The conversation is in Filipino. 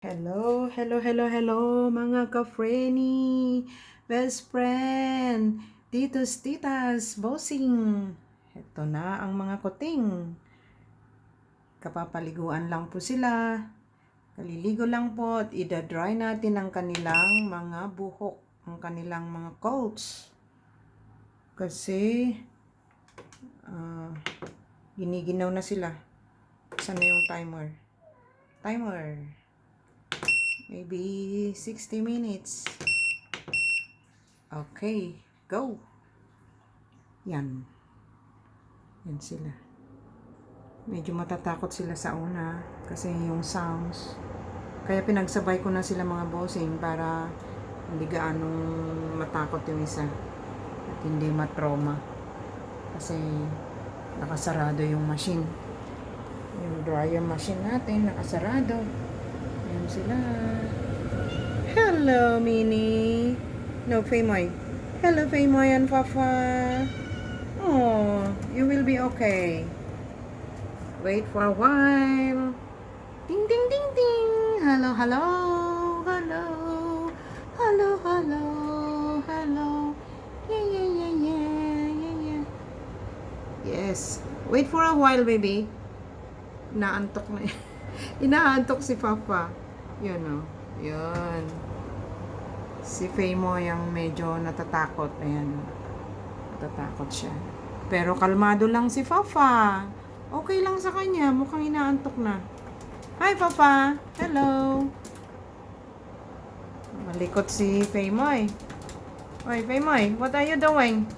Hello, hello, hello, hello mga ka-frenny, best friend, titos, titas, bossing. Ito na ang mga kuting. Kapapaliguan lang po sila. Kaliligo lang po at idadry natin ang kanilang mga buhok, ang kanilang mga coats. Kasi, ah, giniginaw na sila. Saan na yung timer? Timer. Maybe 60 minutes. Okay, go. Yan. Yan sila. Medyo matatakot sila sa una kasi yung sounds. Kaya pinagsabay ko na sila mga bossing para hindi gaanong matakot yung isa at hindi matrauma. Kasi nakasarado yung machine. Yung dryer machine natin nakasarado. Ayan sila. Hello, Minnie. No, Faymoy. Hello, Faymoy and Papa. Oh, you will be okay. Wait for a while. Ding, ding, ding, ding. Hello, hello. Hello. Hello, hello. Hello. Yeah, yeah, yeah, yeah. Yeah, yeah. Yes. Wait for a while, baby. Naantok na yan. Inaantok si Papa. Yun o. Yun. Si Faye mo yung medyo natatakot. Ayan o. Natatakot siya. Pero kalmado lang si Papa. Okay lang sa kanya. Mukhang inaantok na. Hi, Papa. Hello. Malikot si Faye Moy. Oy, Faye Moy, what are you doing?